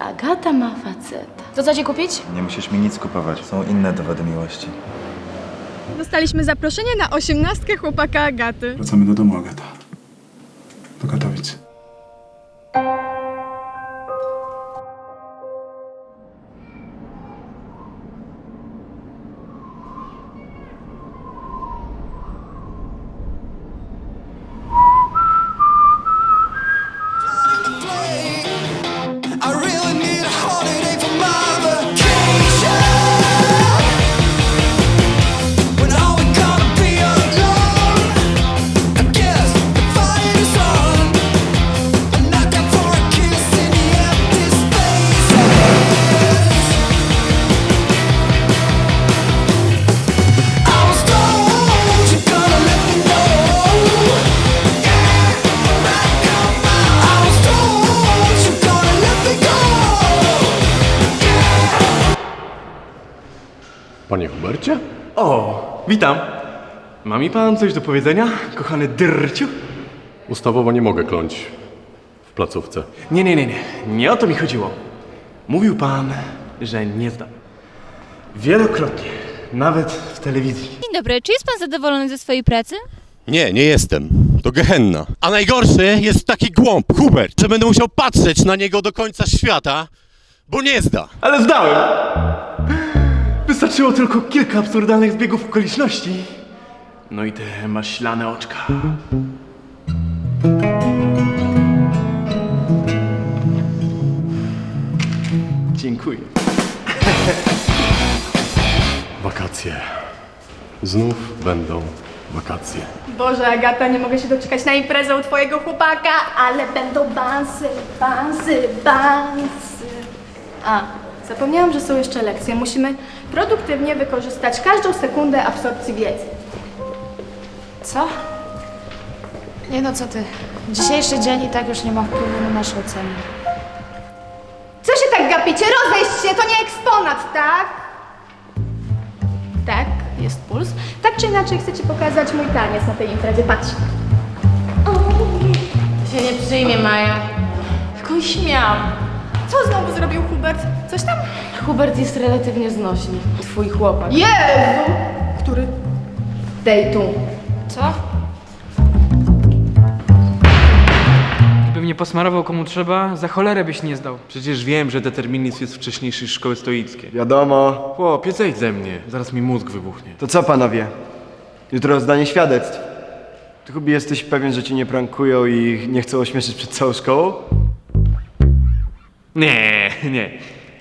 Agata ma faceta. To co ci kupić? Nie musisz mi nic kupować. Są inne dowody miłości. Dostaliśmy zaproszenie na osiemnastkę chłopaka Agaty. Wracamy do domu, Agata. Do Katowic. O, witam. Ma mi pan coś do powiedzenia, kochany drciu? Ustawowo nie mogę kląć w placówce. Nie, nie, nie, nie. Nie o to mi chodziło. Mówił pan, że nie zdam. Wielokrotnie, nawet w telewizji. Dzień dobry, czy jest pan zadowolony ze swojej pracy? Nie, nie jestem. To gehenna. A najgorszy jest taki głąb, Hubert, że będę musiał patrzeć na niego do końca świata, bo nie zda. Ale zdałem! Wystarczyło tylko kilka absurdalnych zbiegów okoliczności. No i te maślane oczka. Dziękuję. Wakacje. Znów będą wakacje. Boże, Agata, nie mogę się doczekać na imprezę u twojego chłopaka, ale będą bansy, bansy, bansy. A, zapomniałam, że są jeszcze lekcje. Musimy produktywnie wykorzystać każdą sekundę absorpcji wiedzy. Co? Nie no, co ty? Dzisiejszy dzień i tak już nie ma wpływu na nasze oceny. Co się tak gapicie? Rozejść się, to nie eksponat, tak? Tak, jest puls. Tak czy inaczej chcę ci pokazać mój taniec na tej imprezie. Patrz. się nie przyjmie, Maja. Tylko on śmiał. Co znowu zrobił Hubert? Coś tam? Hubert jest relatywnie znośny. Twój chłopak. Jezu! Który? Tej tu. Co? Gdybym nie posmarował komu trzeba, za cholerę byś nie zdał. Przecież wiem, że determinizm jest wcześniejszy szkoły stoickiej. Wiadomo. Chłopie, zejdź ze mnie, zaraz mi mózg wybuchnie. To co panowie? Jutro zdanie świadectw. Ty chyba jesteś pewien, że cię nie prankują i nie chcą ośmieszyć przed całą szkołą? Nie, nie,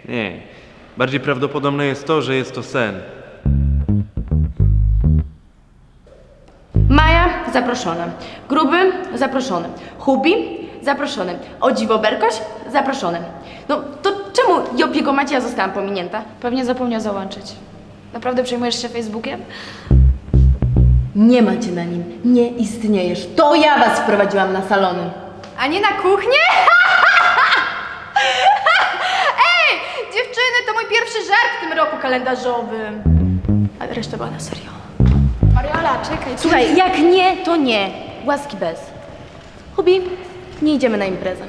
nie. Bardziej prawdopodobne jest to, że jest to sen. Maja zaproszona. Gruby zaproszony. Hubi zaproszony. O dziwo Berkoś zaproszony. No to czemu Jopiego Macieja zostałam pominięta? Pewnie zapomniał załączyć. Naprawdę przejmujesz się Facebookiem? Nie macie na nim. Nie istniejesz. To ja was wprowadziłam na salony. A nie na kuchnię? Ej, dziewczyny, to mój pierwszy żart w tym roku kalendarzowym. Ale reszta była na serio. Mariola, czekaj. Słuchaj, jak nie, to nie. Łaski bez. Hubi, nie idziemy na imprezę.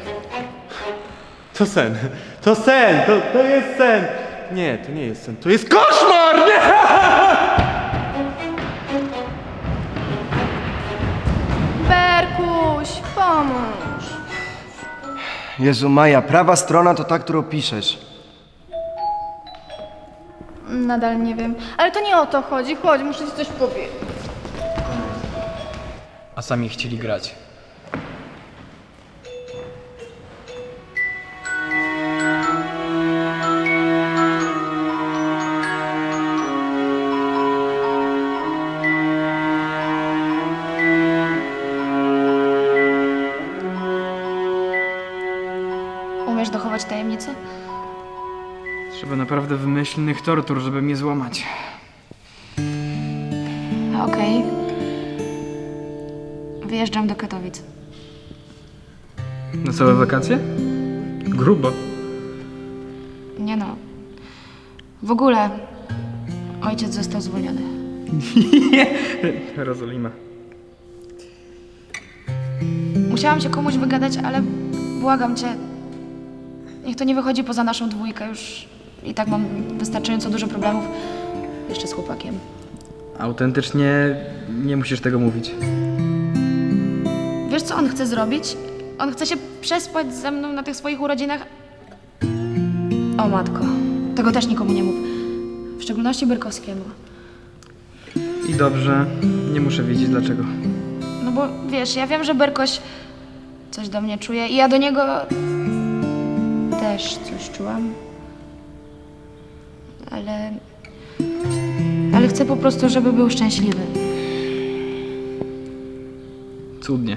To sen, to sen, to, to jest sen. Nie, to nie jest sen, to jest koszmar, nie! Berkuś, pomóż. Jezu Maja, prawa strona to ta, którą piszesz. Nadal nie wiem. Ale to nie o to chodzi. Chodź, muszę ci coś powiedzieć. A sami chcieli grać. Naprawdę wymyślnych tortur, żeby mnie złamać. Okej. Wyjeżdżam do Katowic. Na całe wakacje? Grubo. Nie no. W ogóle ojciec został zwolniony. Jerozolima. Musiałam się komuś wygadać, ale błagam cię, niech to nie wychodzi poza naszą dwójkę. Już i tak mam wystarczająco dużo problemów. Jeszcze z chłopakiem. Autentycznie nie musisz tego mówić. Wiesz, co on chce zrobić? On chce się przespać ze mną na tych swoich urodzinach. O matko, tego też nikomu nie mów. W szczególności Byrkowskiemu. I dobrze, nie muszę wiedzieć dlaczego. No bo wiesz, ja wiem, że Berkoś coś do mnie czuje i ja do niego też coś czułam. Ale. Ale chcę po prostu, żeby był szczęśliwy. Cudnie.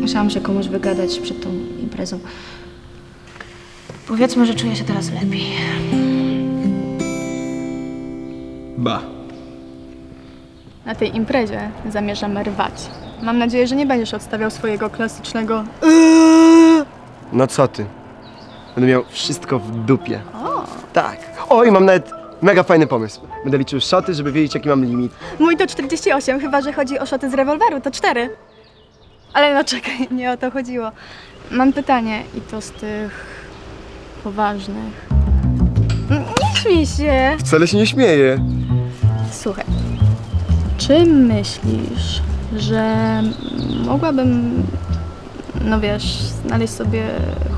Musiałam się komuś wygadać przed tą imprezą. Powiedzmy, że czuję się teraz lepiej. Ba. Na tej imprezie zamierzam rwać. Mam nadzieję, że nie będziesz odstawiał swojego klasycznego No co ty? Będę miał wszystko w dupie. Tak. O, i mam nawet mega fajny pomysł. Będę liczył szoty, żeby wiedzieć, jaki mam limit. Mój to 48, chyba że chodzi o szoty z rewolweru, to 4. Ale no czekaj, nie o to chodziło. Mam pytanie i to z tych poważnych. Nie śmiej się. Wcale się nie śmieję. Słuchaj, czy myślisz, że mogłabym, no wiesz, znaleźć sobie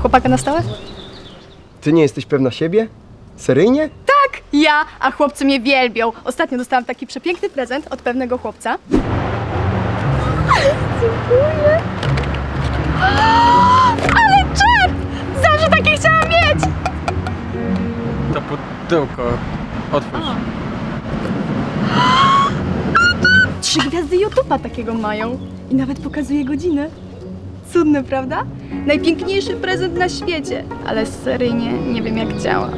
chłopaka na stałe? Ty nie jesteś pewna siebie? Seryjnie? Tak, ja, a chłopcy mnie wielbią. Ostatnio dostałam taki przepiękny prezent od pewnego chłopca. Dziękuję. Ale czep! Zawsze takie chciałam mieć! To pudełko. Otwórz. Trzy gwiazdy YouTube'a takiego mają. I nawet pokazuje godzinę. Cudne, prawda? Najpiękniejszy prezent na świecie. Ale seryjnie nie wiem jak działa.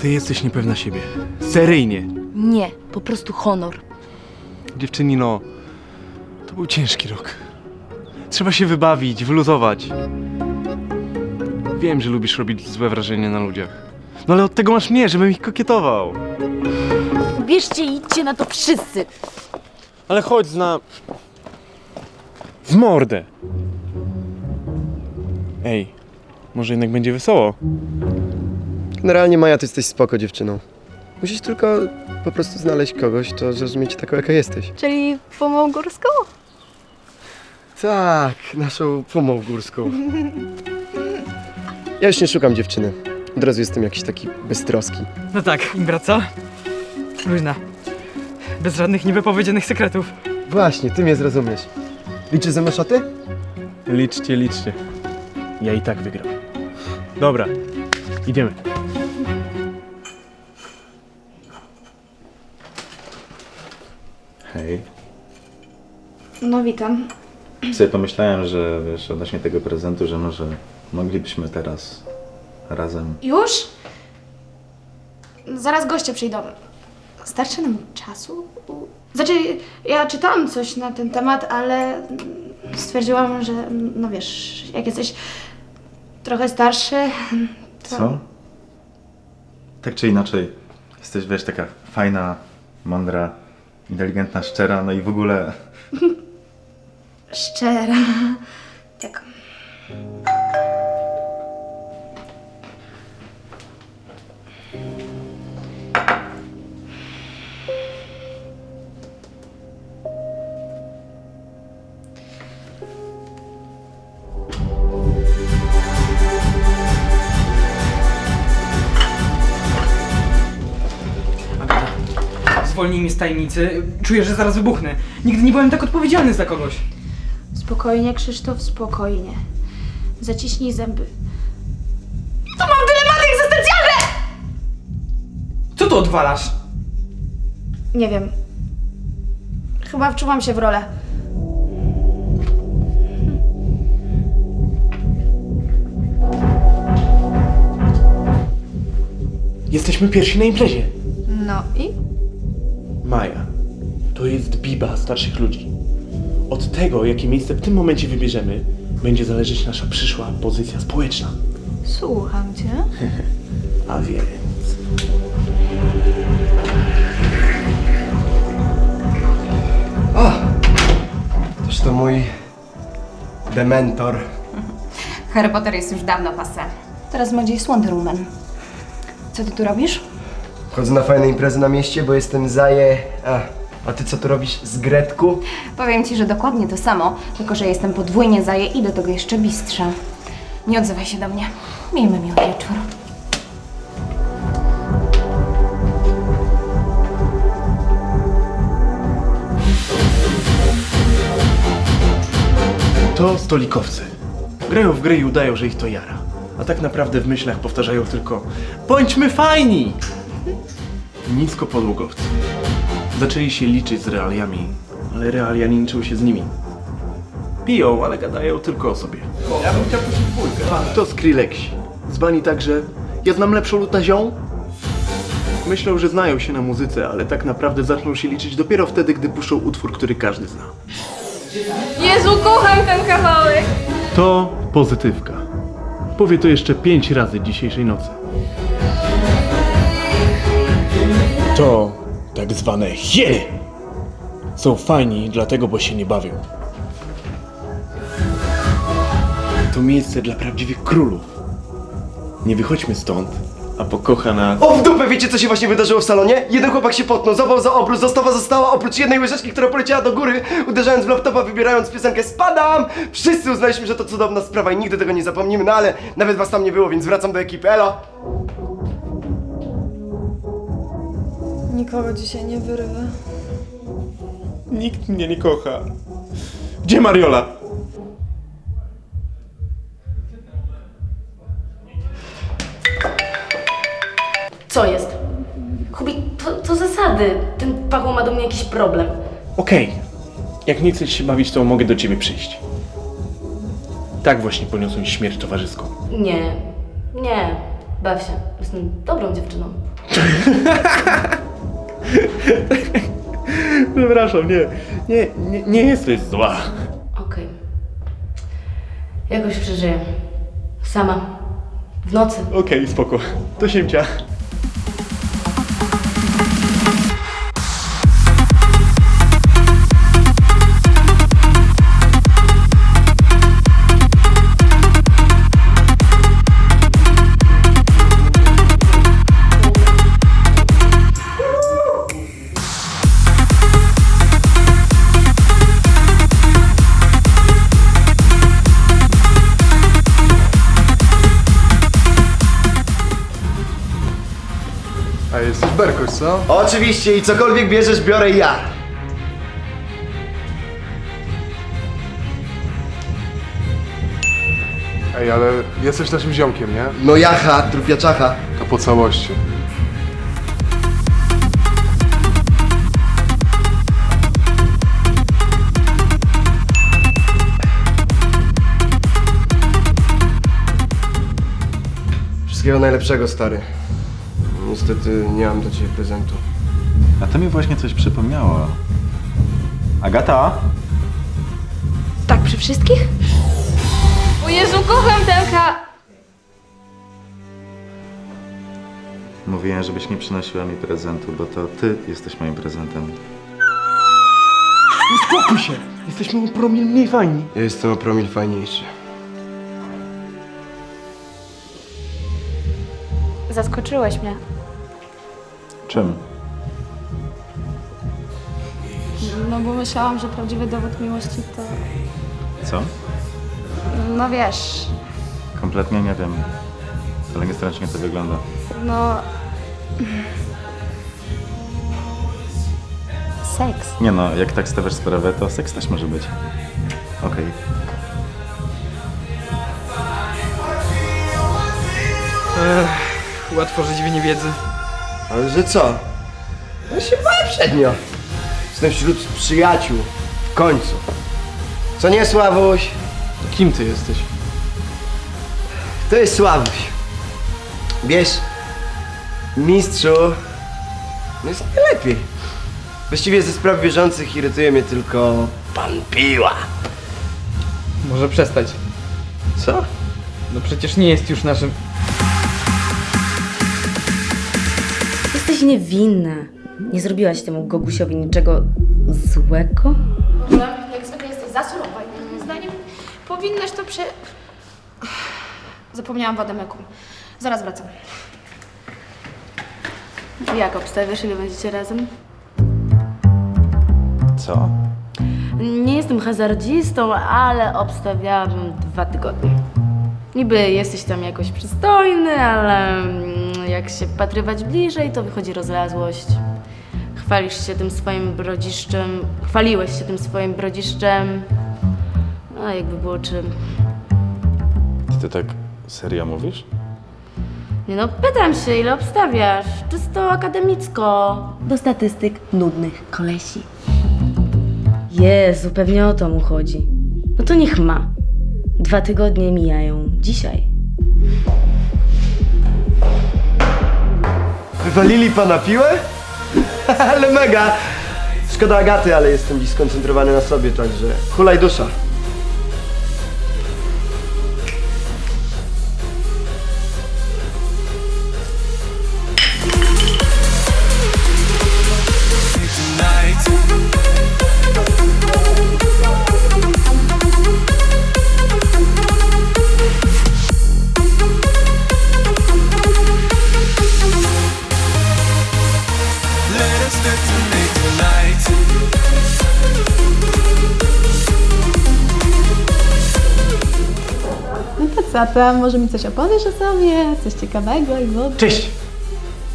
Ty jesteś niepewna siebie. Seryjnie. Nie, po prostu honor. Dziewczynino, to był ciężki rok. Trzeba się wybawić, wyluzować. Wiem, że lubisz robić złe wrażenie na ludziach. No ale od tego masz mnie, żebym ich kokietował. Bierzcie i idźcie na to wszyscy. Ale chodź zna... W mordę. Ej, może jednak będzie wesoło? Generalnie Maja, ty jesteś spoko dziewczyną. Musisz tylko po prostu znaleźć kogoś, to zrozumieć taką, jaka jesteś. Czyli pomą górską? Tak, naszą pumą górską. Ja już nie szukam dziewczyny. Od razu jestem jakiś taki beztroski. No tak, Imbra, co? Luźna. Bez żadnych niewypowiedzianych sekretów. Właśnie, ty mnie zrozumiesz. Liczysz ze mną szoty? Liczcie, liczcie. Ja i tak wygram. Dobra, idziemy. Hej. No witam. Sobie pomyślałem, że wiesz, odnośnie tego prezentu, że może moglibyśmy teraz razem. Już? Zaraz goście przyjdą. Starczy nam czasu? Znaczy, ja czytałam coś na ten temat, ale stwierdziłam, że no wiesz, jak jesteś trochę starszy, to... Co? Tak czy inaczej, jesteś wiesz, taka fajna, mądra, inteligentna, szczera, no i w ogóle Szczera. Tak. Zwolnij mnie z tajemnicy. Czuję, że zaraz wybuchnę. Nigdy nie byłem tak odpowiedzialny za kogoś. Spokojnie, Krzysztof, spokojnie. Zaciśnij zęby. To mam dylematy egzystencjalne! Co tu odwalasz? Nie wiem. Chyba wczuwam się w rolę. Jesteśmy pierwsi na imprezie. No i? Maja, to jest biba starszych ludzi. Od tego, jakie miejsce w tym momencie wybierzemy, będzie zależeć nasza przyszła pozycja społeczna. Słucham cię. A więc... Toż to mój dementor. Harry Potter jest już dawno passé. Teraz modzie jest Wonder Woman. Co ty tu robisz? Chodzę na fajne imprezy na mieście, bo jestem zaje... A, a ty co tu robisz z Gretku? Powiem ci, że dokładnie to samo, tylko że jestem podwójnie zaje i do tego jeszcze bistrza. Nie odzywaj się do mnie. Miejmy miły wieczór. To stolikowcy. Grają w gry i udają, że ich to jara. A tak naprawdę w myślach powtarzają tylko Bądźmy fajni! Nisko podłogowcy. Zaczęli się liczyć z realiami, ale realia nie liczą się z nimi. Piją, ale gadają tylko o sobie. Ja bym chciał puścić dwójkę. To Skrilleksi. Zbani także Ja znam lepszą lutazią? Myślą, że znają się na muzyce, ale tak naprawdę zaczną się liczyć dopiero wtedy, gdy puszczą utwór, który każdy zna. Jezu, kocham ten kawałek! To pozytywka. Powie to jeszcze pięć razy dzisiejszej nocy. To tak zwane hiery. Są fajni dlatego, bo się nie bawią. To miejsce dla prawdziwych królów. Nie wychodźmy stąd, a pokocha nas... O, w dupę, wiecie co się właśnie wydarzyło w salonie? Jeden chłopak się potnął, zawał za obrót, zostawa została, oprócz jednej łyżeczki, która poleciała do góry, uderzając w laptopa, wybierając piosenkę Spadam! Wszyscy uznaliśmy, że to cudowna sprawa i nigdy tego nie zapomnimy, no ale nawet was tam nie było, więc wracam do ekipy, elo! Nikogo dzisiaj nie wyrwę. Nikt mnie nie kocha. Gdzie Mariola? Co jest? Hubi, to, to zasady. Ten Paweł ma do mnie jakiś problem. Okej. Jak nie chcesz się bawić, to mogę do ciebie przyjść. Tak właśnie poniosłem śmierć towarzyską. Nie, nie, baw się. Jestem dobrą dziewczyną. Przepraszam, nie. Nie, nie, nie jesteś zła. Okej. Jakoś przeżyję. Sama. W nocy. Okej, spoko. To siemcia. Berkoś, co? Oczywiście i cokolwiek bierzesz, biorę ja. Ej, ale jesteś naszym ziomkiem, nie? No jacha, trupiaczacha. To po całości. Wszystkiego najlepszego, stary. Niestety nie mam do ciebie prezentu. A to mi właśnie coś przypomniało. Agata? Tak przy wszystkich? O Jezu, kocham ten ka... Mówiłem, żebyś nie przynosiła mi prezentu, bo to ty jesteś moim prezentem. Uspokój się! Jesteśmy o promil mniej fajni. Ja jestem o promil fajniejszy. Zaskoczyłeś mnie. Czym? No bo myślałam, że prawdziwy dowód miłości to... Co? No wiesz, Kompletnie nie wiem. Ale niestrasznie to wygląda. no... Seks. Nie no, jak tak stawiasz sprawę, to seks też może być. Okej. Łatwo żyć w niewiedzy. Ale że co? Ja się bałem przednio. Jestem wśród przyjaciół. W końcu. Co nie, Sławuś? Kim ty jesteś? To jest Sławuś. Wiesz, mistrzu, no jest najlepiej. Właściwie ze spraw bieżących irytuje mnie tylko pan Piła. Może przestać. Co? No przecież nie jest już naszym... Jesteś niewinna. Nie zrobiłaś temu Gogusiowi niczego złego? Jak zwykle jesteś za surowa i moim zdaniem powinnaś to prze... Zapomniałam w Ademeku. Zaraz wracam. Jak obstawiasz, ile będziecie razem? Co? Nie jestem hazardzistą, ale obstawiałabym dwa tygodnie. Niby jesteś tam jakoś przystojny, ale mm, jak się wpatrywać bliżej, to wychodzi rozlazłość. Chwalisz się tym swoim brodziszczem, chwaliłeś się tym swoim brodziszczem, a jakby było czym. Ty tak serio mówisz? Nie no, pytam się, ile obstawiasz? Czysto akademicko. Do statystyk nudnych kolesi. Jezu, pewnie o to mu chodzi. No to niech ma. Dwa tygodnie mijają dzisiaj. Wywalili pana piłę? ale mega! Szkoda Agaty, ale jestem dziś skoncentrowany na sobie, także hulaj dusza. Tam? Może mi coś opowiesz o sobie? Coś ciekawego i w ogóle? Cześć!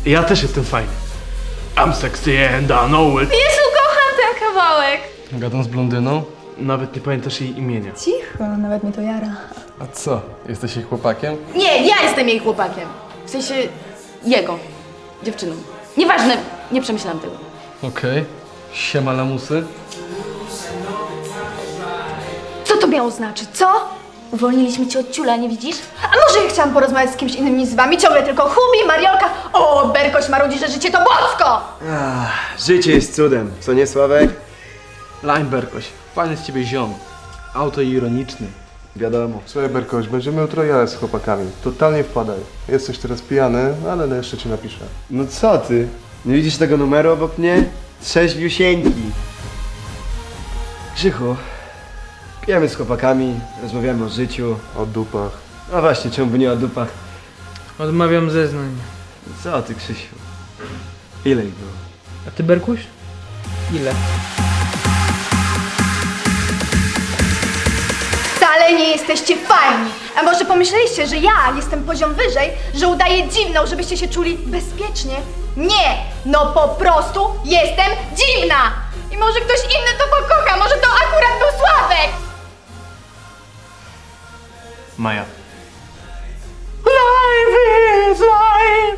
Ja też jestem fajny. I'm sexy and I know it. Jezu, kocham ten kawałek! Gadam z blondyną? Nawet nie pamiętasz jej imienia. Cicho, nawet mi to jara. A co? Jesteś jej chłopakiem? Nie, ja jestem jej chłopakiem. W sensie jego, dziewczyną. Nieważne, nie przemyślałam tego. Okej. Siema lamusy. Co to miało znaczyć, co? Uwolniliśmy cię od ciula, nie widzisz? A może ja chciałam porozmawiać z kimś innym niż z wami? Ciągle tylko Hubi, Mariolka. O, Berkoś marudzi, że życie to bosko! Ach, życie jest cudem, co nie Sławek? Lime Berkoś, fajny z ciebie ziom. Autoironiczny. Wiadomo. Słuchaj Berkoś, będziemy jutro jechać z chłopakami. Totalnie wpadaj. Jesteś teraz pijany, ale no jeszcze ci napiszę. No co ty? Nie widzisz tego numeru obok mnie? Trzeźwiusieńki. Krzychu, pijemy z chłopakami, rozmawiamy o życiu. O dupach. No właśnie, czemu by nie o dupach? Odmawiam zeznań. Co ty, Krzysiu? Ile ich było? A ty, Berkuś? Ile? Wcale nie jesteście fajni. A może pomyśleliście, że ja jestem poziom wyżej, że udaję dziwną, żebyście się czuli bezpiecznie? Nie! No po prostu jestem dziwna! I może ktoś inny to pokocha, może to akurat był Sławek! Maja.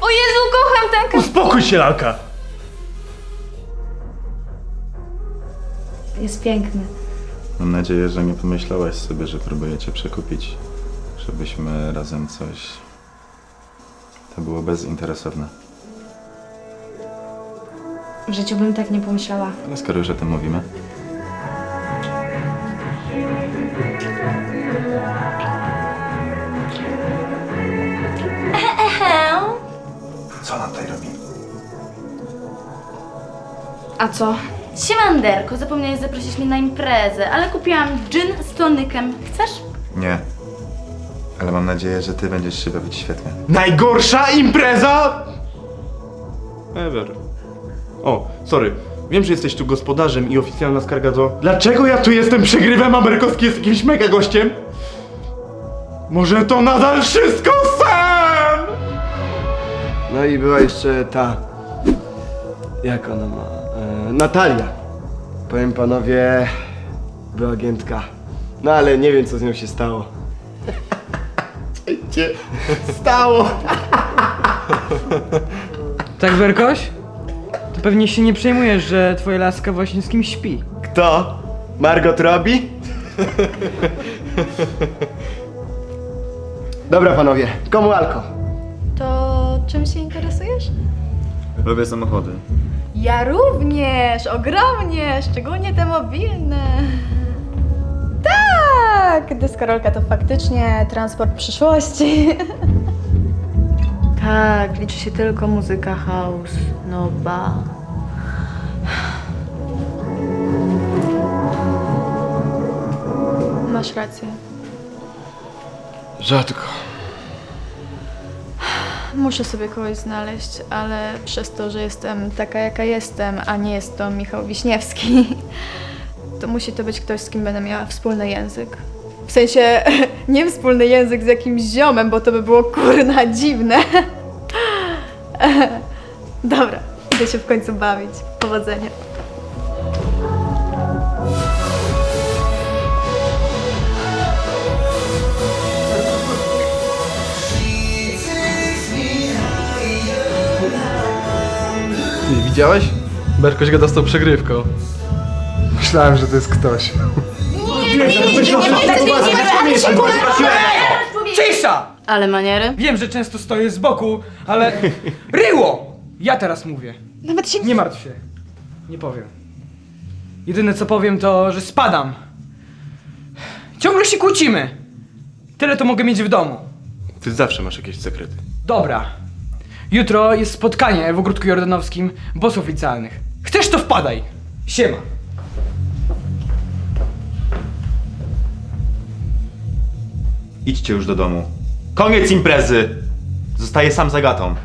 O Jezu, kocham ten Uspokój się, lalka! Jest piękny. Mam nadzieję, że nie pomyślałaś sobie, że próbuję cię przekupić, żebyśmy razem coś... To było bezinteresowne. W życiu bym tak nie pomyślała. Ale skoro już o tym mówimy... A co? Siemanderko, zapomniałeś zaprosić mnie na imprezę, ale kupiłam gin z tonykiem. Chcesz? Nie. Ale mam nadzieję, że ty będziesz się bawić świetnie. Najgorsza impreza! Ever. O, sorry. Wiem, że jesteś tu gospodarzem i oficjalna skarga to... Dlaczego ja tu jestem przegrywem, a Berkowski jest jakimś mega gościem? Może to nadal wszystko sen? No i była jeszcze ta... Jak ona ma? E, Natalia. Powiem panowie, była agentka. No ale nie wiem co z nią się stało. Co się stało? Tak, Berkoś? To pewnie się nie przejmujesz, że twoja laska właśnie z kimś śpi. Kto? Margot robi? Dobra panowie, komu alko? To czym się interesujesz? Lubię samochody. Ja również, ogromnie, szczególnie te mobilne. Tak, deskorolka to faktycznie transport przyszłości. Tak, liczy się tylko muzyka house. No ba. Masz rację. Rzadko. Muszę sobie kogoś znaleźć, ale przez to, że jestem taka jaka jestem, a nie jest to Michał Wiśniewski, to musi to być ktoś, z kim będę miała wspólny język. W sensie nie wspólny język z jakimś ziomem, bo to by było kurna dziwne. Dobra, idę się w końcu bawić. Powodzenia. Widziałeś? Berkoś z tą przegrywką. Myślałem, że to jest ktoś. Cisza! Ale maniery? Wiem, że często stoję z boku, ale... Ryło! Ja teraz mówię. Nawet się Nie martw się. Nie powiem. Jedyne co powiem to, że spadam. Ciągle się kłócimy. Tyle to mogę mieć w domu. Ty zawsze masz jakieś sekrety. Dobra. Jutro jest spotkanie w ogródku jordanowskim bossów licealnych. Chcesz to wpadaj. Siema. Idźcie już do domu. Koniec imprezy! Zostaję sam z Agatą.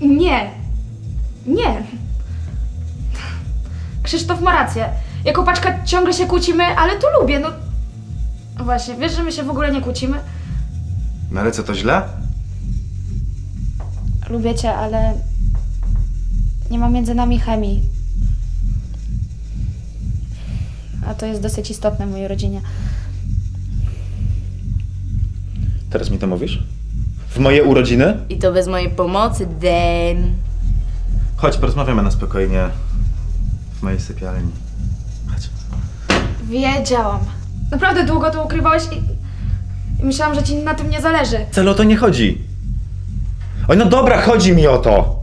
Nie. Nie. Krzysztof ma rację. Jako paczka ciągle się kłócimy, ale to lubię, no. Właśnie, wiesz, że my się w ogóle nie kłócimy? No ale co, to źle? Lubię cię, ale nie ma między nami chemii. A to jest dosyć istotne w mojej rodzinie. Teraz mi to mówisz? W moje urodziny? I to bez mojej pomocy, den. Chodź, porozmawiamy na spokojnie. W mojej sypialni. Chodź. Wiedziałam. Naprawdę długo to ukrywałeś i... i myślałam, że ci na tym nie zależy. Wcale o to nie chodzi. Oj, no dobra, chodzi mi o to.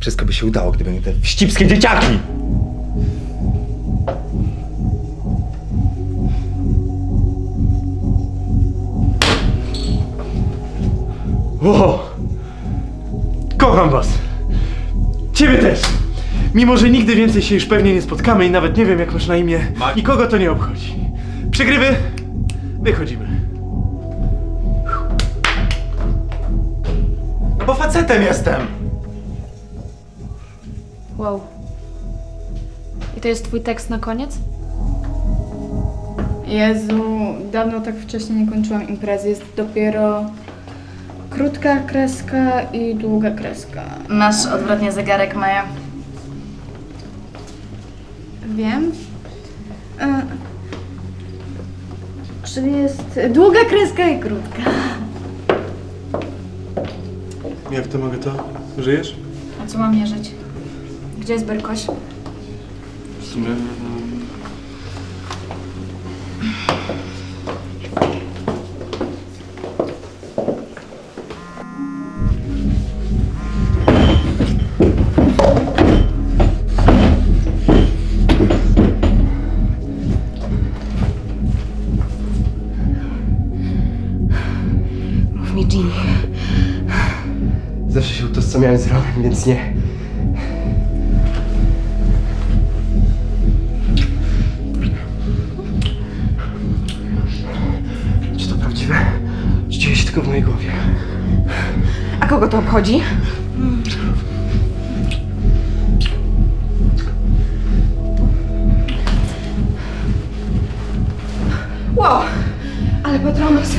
Wszystko by się udało, gdyby nie te wścibskie dzieciaki. O! Kocham was! Ciebie też! Mimo, że nigdy więcej się już pewnie nie spotkamy i nawet nie wiem, jak masz na imię, nikogo to nie obchodzi. Przegrywy, wychodzimy. No bo facetem jestem. Wow. I to jest twój tekst na koniec? Jezu, dawno tak wcześnie nie kończyłam imprezy. Jest dopiero krótka kreska i długa kreska. Masz odwrotnie zegarek, Maja. Wiem. E, czyli jest długa kreska i krótka. Jak to mogę to? Żyjesz? A co mam mierzyć? Gdzie jest Berkoś? W sumie... Zawsze się utożsamiałem z Ronem, więc nie. Czy to prawdziwe? Czy dzieje się tylko w mojej głowie? A kogo to obchodzi? Wow, ale Patronus.